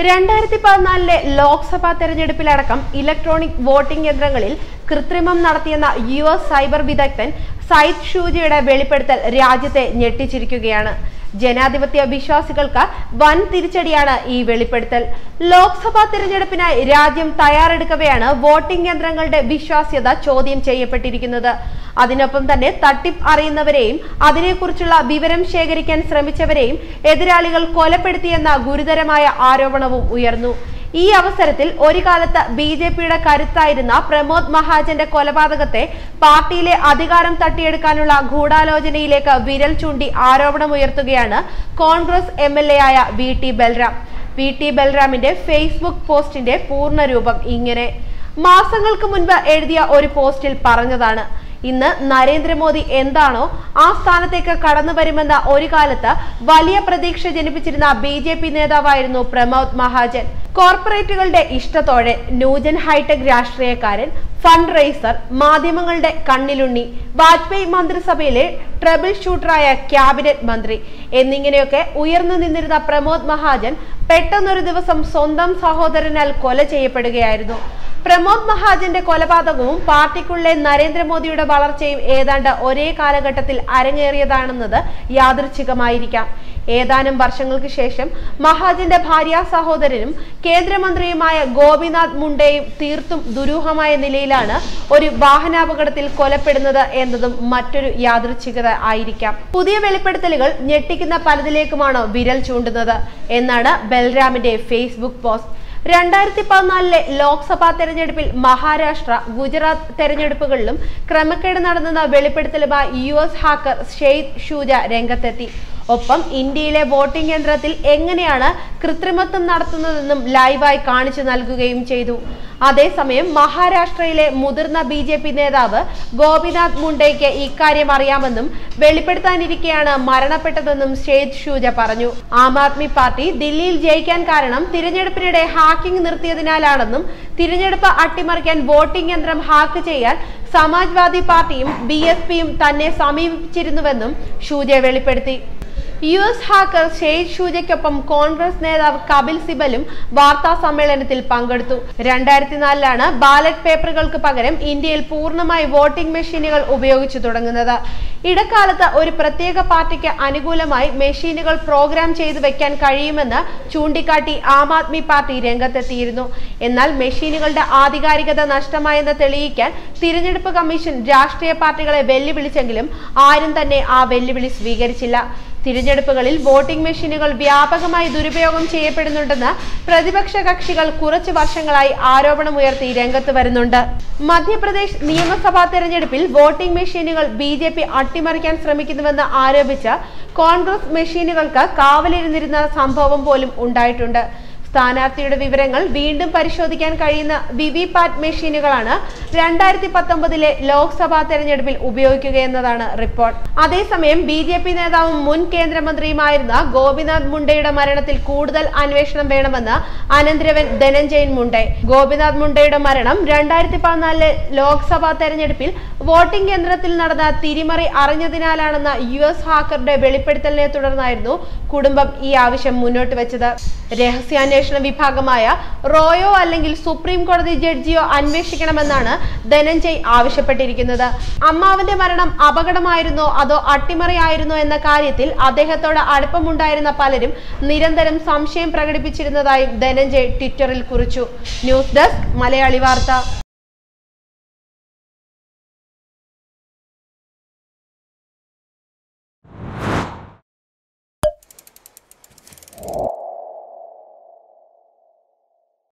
രണ്ടായിരത്തി പതിനാലിലെ Lok Sabha തെരഞ്ഞെടുപ്പിലടക്കം electronic voting യന്ത്രങ്ങളിൽ കൃത്രിമം നടത്തിയെന്ന യു എസ് സൈബർ വിദഗ്ധൻ സൈദ് ഷൂജിയുടെ വെളിപ്പെടുത്തൽ രാജ്യത്തെ ഞെട്ടിച്ചിരിക്കുകയാണ്. ജനാധിപത്യ വിശ്വാസികൾക്ക് വൻ തിരിച്ചടിയാണ് ഈ വെളിപ്പെടുത്തൽ. ലോക്സഭാ തിരഞ്ഞെടുപ്പിനായി രാജ്യം തയ്യാറെടുക്കവെയാണ് വോട്ടിംഗ് യന്ത്രങ്ങളുടെ വിശ്വാസ്യത ചോദ്യം ചെയ്യപ്പെട്ടിരിക്കുന്നത്. അതിനൊപ്പം തന്നെ തട്ടിപ്പ് അറിയുന്നവരെയും അതിനെക്കുറിച്ചുള്ള വിവരം ശേഖരിക്കാൻ ശ്രമിച്ചവരെയും എതിരാളികൾ കൊലപ്പെടുത്തിയെന്ന ഗുരുതരമായ ആരോപണവും ഉയർന്നു. ഈ അവസരത്തിൽ ഒരു കാലത്ത് ബി ജെ പിയുടെ കരുത്തായിരുന്ന പ്രമോദ് മഹാജന്റെ കൊലപാതകത്തെ പാർട്ടിയിലെ അധികാരം തട്ടിയെടുക്കാനുള്ള ഗൂഢാലോചനയിലേക്ക് വിരൽ ചൂണ്ടി ആരോപണമുയർത്തുകയാണ് കോൺഗ്രസ് എം എൽ എ ആയ V T Balram. V T ബൽറാമിന്റെ Facebook പോസ്റ്റിന്റെ പൂർണരൂപം ഇങ്ങനെ. മാസങ്ങൾക്ക് മുൻപ് എഴുതിയ ഒരു പോസ്റ്റിൽ പറഞ്ഞതാണ് ഇന്ന് നരേന്ദ്രമോദി എന്താണോ ആ സ്ഥാനത്തേക്ക് കടന്നു വരുമെന്ന ഒരു കാലത്ത് വലിയ പ്രതീക്ഷ ജനിപ്പിച്ചിരുന്ന ബി ജെ പി നേതാവായിരുന്നു പ്രമോദ് മഹാജൻ. കോർപ്പറേറ്റുകളുടെ ഇഷ്ടത്തോടെ ന്യൂജൻ ഹൈടെക് രാഷ്ട്രീയക്കാരൻ ഫണ്ട് റൈസർ മാധ്യമങ്ങളുടെ കണ്ണിലുണ്ണി. വാജ്പേയി മന്ത്രിസഭയിലെ ട്രബിൾ ഷൂട്ടറായ ക്യാബിനറ്റ് മന്ത്രി എന്നിങ്ങനെയൊക്കെ ഉയർന്നു നിന്നിരുന്ന പ്രമോദ് മഹാജൻ പെട്ടെന്നൊരു ദിവസം സ്വന്തം സഹോദരനാൽ കൊല ചെയ്യപ്പെടുകയായിരുന്നു. പ്രമോദ് മഹാജന്റെ കൊലപാതകവും പാർട്ടിക്കുള്ളിലെ നരേന്ദ്രമോദിയുടെ വളർച്ചയും ഏതാണ്ട് ഒരേ കാലഘട്ടത്തിൽ അരങ്ങേറിയതാണെന്നത് യാദൃച്ഛികമായിരിക്കാം. ഏതാനും വർഷങ്ങൾക്ക് ശേഷം മഹാജന്റെ ഭാര്യ സഹോദരനും കേന്ദ്രമന്ത്രിയുമായ ഗോപിനാഥ് മുണ്ടയും തീർത്തും ദുരൂഹമായ നിലയിലാണ് ഒരു വാഹനാപകടത്തിൽ കൊലപ്പെടുന്നത് എന്നതും മറ്റൊരു യാദൃച്ഛികത ആയിരിക്കാം. പുതിയ വെളിപ്പെടുത്തലുകൾ ഞെട്ടിക്കുന്ന പലതിലേക്കുമാണ് വിരൽ ചൂണ്ടുന്നത് എന്നാണ് ബൽറാമിന്റെ ഫേസ്ബുക്ക് പോസ്റ്റ്. രണ്ടായിരത്തി പതിനാലിലെ ലോക്സഭാ തെരഞ്ഞെടുപ്പിൽ മഹാരാഷ്ട്ര ഗുജറാത്ത് തെരഞ്ഞെടുപ്പുകളിലും ക്രമക്കേട് നടന്നെന്ന വെളിപ്പെടുത്തലുമായി U S hacker Syed Shuja രംഗത്തെത്തി. ഒപ്പം ഇന്ത്യയിലെ വോട്ടിംഗ് യന്ത്രത്തിൽ എങ്ങനെയാണ് കൃത്രിമത്വം നടത്തുന്നതെന്നും ലൈവായി കാണിച്ചു നൽകുകയും ചെയ്തു. അതേസമയം മഹാരാഷ്ട്രയിലെ മുതിർന്ന ബി ജെ പി നേതാവ് ഗോപിനാഥ് മുണ്ടയ്ക്ക് ഇക്കാര്യം അറിയാമെന്നും വെളിപ്പെടുത്താനിരിക്കെയാണ് മരണപ്പെട്ടതെന്നും ഷേദ് ഷൂജ പറഞ്ഞു. ആം ആദ്മി പാർട്ടി ദില്ലിയിൽ ജയിക്കാൻ കാരണം തിരഞ്ഞെടുപ്പിനിടെ ഹാക്കിംഗ് നിർത്തിയതിനാലാണെന്നും തിരഞ്ഞെടുപ്പ് അട്ടിമറിക്കാൻ വോട്ടിംഗ് യന്ത്രം ഹാക്ക് ചെയ്യാൻ സമാജ്വാദി പാർട്ടിയും ബി എസ് പിയും തന്നെ സമീപിച്ചിരുന്നുവെന്നും ഷൂജ വെളിപ്പെടുത്തി. യു എസ് ഹാക്കർ ഷെയ്ദ് ഷൂജയ്ക്കൊപ്പം കോൺഗ്രസ് നേതാവ് കപിൽ സിബലും വാർത്താ സമ്മേളനത്തിൽ പങ്കെടുത്തു. രണ്ടായിരത്തി നാലിലാണ് ബാലറ്റ് പേപ്പറുകൾക്ക് പകരം ഇന്ത്യയിൽ പൂർണമായി വോട്ടിംഗ് മെഷീനുകൾ ഉപയോഗിച്ചു തുടങ്ങുന്നത്. ഇടക്കാലത്ത് ഒരു പ്രത്യേക പാർട്ടിക്ക് അനുകൂലമായി മെഷീനുകൾ പ്രോഗ്രാം ചെയ്തു വെക്കാൻ കഴിയുമെന്ന് ചൂണ്ടിക്കാട്ടി ആം ആദ്മി പാർട്ടി രംഗത്തെത്തിയിരുന്നു. എന്നാൽ മെഷീനുകളുടെ ആധികാരികത നഷ്ടമായെന്ന് തെളിയിക്കാൻ തിരഞ്ഞെടുപ്പ് കമ്മീഷൻ രാഷ്ട്രീയ പാർട്ടികളെ വെല്ലുവിളിച്ചെങ്കിലും ആരും തന്നെ ആ വെല്ലുവിളി സ്വീകരിച്ചില്ല. തിരഞ്ഞെടുപ്പുകളിൽ വോട്ടിംഗ് മെഷീനുകൾ വ്യാപകമായി ദുരുപയോഗം ചെയ്യപ്പെടുന്നുണ്ടെന്ന് പ്രതിപക്ഷ കക്ഷികൾ കുറച്ചു വർഷങ്ങളായി ആരോപണമുയർത്തി രംഗത്ത് വരുന്നുണ്ട്. മധ്യപ്രദേശ് നിയമസഭാ തെരഞ്ഞെടുപ്പിൽ വോട്ടിംഗ് മെഷീനുകൾ ബി ജെ പി അട്ടിമറിക്കാൻ ശ്രമിക്കുന്നുവെന്ന് ആരോപിച്ച് കോൺഗ്രസ് മെഷീനുകൾക്ക് കാവലിരുന്നിരുന്ന സംഭവം പോലും ഉണ്ടായിട്ടുണ്ട്. സ്ഥാനാർത്ഥിയുടെ വിവരങ്ങൾ വീണ്ടും പരിശോധിക്കാൻ കഴിയുന്ന വിവി പാറ്റ് മെഷീനുകളാണ് രണ്ടായിരത്തി പത്തൊമ്പതിലെ ലോക്സഭാ തെരഞ്ഞെടുപ്പിൽ ഉപയോഗിക്കുകയെന്നതാണ് റിപ്പോർട്ട്. അതേസമയം ബി ജെ പി നേതാവും മുൻ കേന്ദ്രമന്ത്രിയുമായിരുന്ന ഗോപിനാഥ് മുണ്ടയുടെ മരണത്തിൽ കൂടുതൽ അന്വേഷണം വേണമെന്ന് അനന്തരവൻ ധനഞ്ജയൻ മുണ്ടെ. ഗോപിനാഥ് മുണ്ടയുടെ മരണം രണ്ടായിരത്തി പതിനാലിലെ ലോക്സഭാ തെരഞ്ഞെടുപ്പിൽ വോട്ടിംഗ് കേന്ദ്രത്തിൽ നടന്ന തിരിമറി അറിഞ്ഞതിനാലാണെന്ന യു എസ് ഹാക്കറുടെ വെളിപ്പെടുത്തലിനെ തുടർന്നായിരുന്നു കുടുംബം ഈ ആവശ്യം മുന്നോട്ട് വെച്ചത്. രഹസ്യാന്വേഷണ അന്വേഷണ വിഭാഗമായ റോയോ അല്ലെങ്കിൽ സുപ്രീം കോടതി ജഡ്ജിയോ അന്വേഷിക്കണമെന്നാണ് ധനഞ്ജയ് ആവശ്യപ്പെട്ടിരിക്കുന്നത്. അമ്മാവന്റെ മരണം അപകടമായിരുന്നോ അതോ അട്ടിമറിയായിരുന്നോ എന്ന കാര്യത്തിൽ അദ്ദേഹത്തോട് അടുപ്പമുണ്ടായിരുന്ന പലരും നിരന്തരം സംശയം പ്രകടിപ്പിച്ചിരുന്നതായും ധനഞ്ജയ് ട്വിറ്ററിൽ കുറിച്ചു. ന്യൂസ് ഡെസ്ക് മലയാളി വാർത്ത.